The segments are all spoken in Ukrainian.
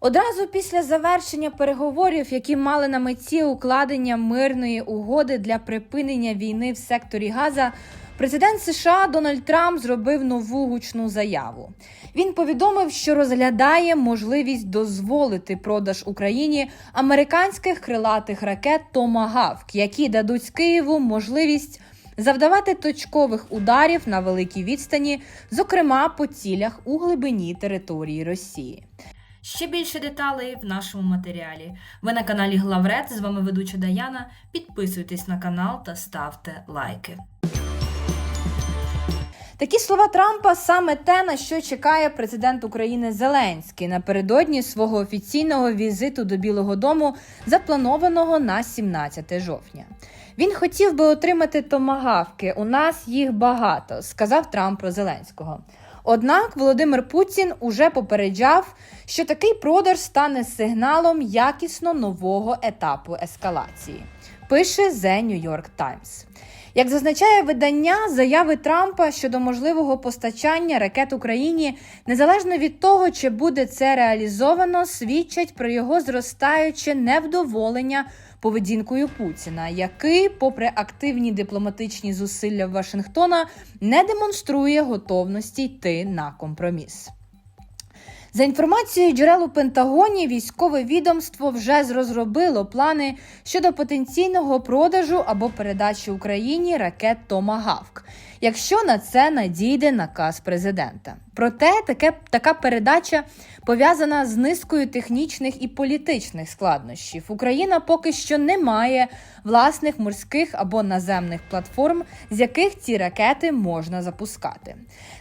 Одразу після завершення переговорів, які мали на меті укладення мирної угоди для припинення війни в секторі Газа, президент США Дональд Трамп зробив нову гучну заяву. Він повідомив, що розглядає можливість дозволити продаж Україні американських крилатих ракет Томагавк, які дадуть Києву можливість завдавати точкових ударів на великій відстані, зокрема по цілях у глибині території Росії. Ще більше деталей в нашому матеріалі. Ви на каналі Главред. З вами ведуча Даяна. Підписуйтесь на канал та ставте лайки. Такі слова Трампа саме те, на що чекає президент України Зеленський напередодні свого офіційного візиту до Білого Дому, запланованого на 17 жовтня. Він хотів би отримати томагавки. У нас їх багато, сказав Трамп про Зеленського. Однак Володимир Путін уже попереджав, що такий продаж стане сигналом якісно нового етапу ескалації. Пише The New York Times. Як зазначає видання, заяви Трампа щодо можливого постачання ракет Україні, незалежно від того, чи буде це реалізовано, свідчать про його зростаюче невдоволення поведінкою Путіна, який, попри активні дипломатичні зусилля Вашингтона, не демонструє готовності йти на компроміс. За інформацією джерел у Пентагоні, військове відомство вже розробило плани щодо потенційного продажу або передачі Україні ракет Томагавк, якщо на це надійде наказ президента. Проте таке така передача пов'язана з низкою технічних і політичних складнощів. Україна поки що не має власних морських або наземних платформ, з яких ці ракети можна запускати.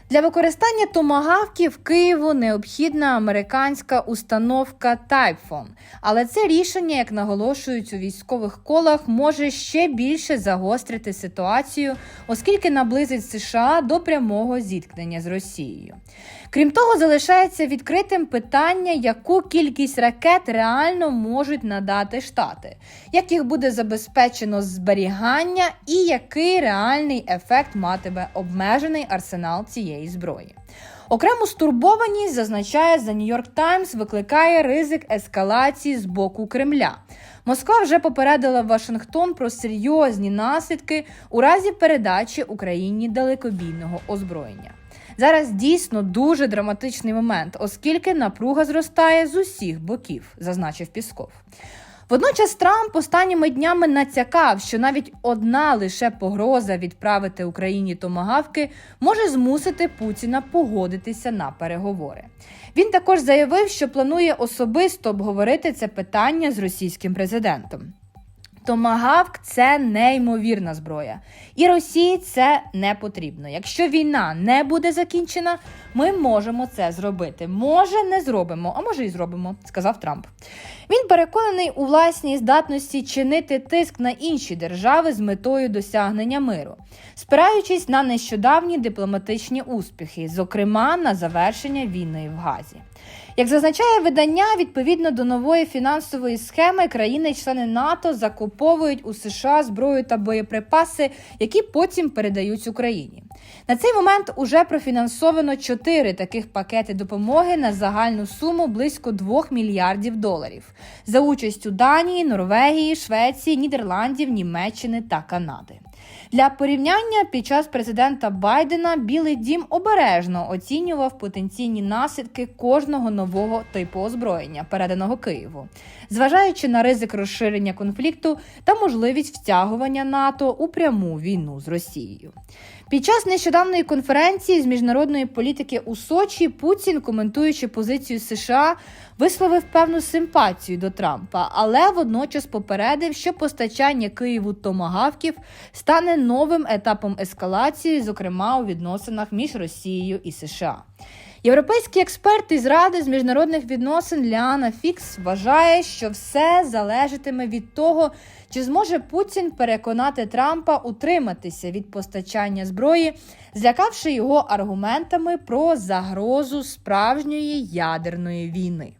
Для використання томагавків Києву необхідна американська установка Typhoon. Але це рішення, як наголошують у військових колах, може ще більше загострити ситуацію, оскільки наблизить США до прямого зіткнення з Росією. Крім того, залишається відкритим питання, яку кількість ракет реально можуть надати штати, як їх буде забезпечено зберігання і який реальний ефект матиме обмежений арсенал цієї зброї. Окрему стурбованість зазначає The New York Times, викликає ризик ескалації з боку Кремля. Москва вже попередила Вашингтон про серйозні наслідки у разі передачі Україні далекобійного озброєння. Зараз дійсно дуже драматичний момент, оскільки напруга зростає з усіх боків, зазначив Пісков. Водночас Трамп останніми днями натякав, що навіть одна лише погроза відправити Україні томагавки може змусити Путіна погодитися на переговори. Він також заявив, що планує особисто обговорити це питання з російським президентом. Томагавк це неймовірна зброя, і Росії це не потрібно. Якщо війна не буде закінчена, ми можемо це зробити. Може, не зробимо, а може і зробимо, сказав Трамп. Він переконаний у власній здатності чинити тиск на інші держави з метою досягнення миру, спираючись на нещодавні дипломатичні успіхи, зокрема на завершення війни в Газі. Як зазначає видання, відповідно до нової фінансової схеми, країни-члени НАТО закуповують у США зброю та боєприпаси, які потім передають Україні. На цей момент уже профінансовано чотири таких пакети допомоги на загальну суму близько 2 мільярдів доларів за участю Данії, Норвегії, Швеції, Нідерландів, Німеччини та Канади. Для порівняння під час президента Байдена Білий Дім обережно оцінював потенційні наслідки кожного нового типу озброєння, переданого Києву, зважаючи на ризик розширення конфлікту та можливість втягування НАТО у пряму війну з Росією. Під час нещодавної конференції з міжнародної політики у Сочі Путін, коментуючи позицію США, висловив певну симпатію до Трампа, але водночас попередив, що постачання Києву томагавків стане новим етапом ескалації, зокрема у відносинах між Росією і США. Європейський експерт із ради з міжнародних відносин Ліана Фікс вважає, що все залежатиме від того, чи зможе Путін переконати Трампа утриматися від постачання зброї, злякавши його аргументами про загрозу справжньої ядерної війни.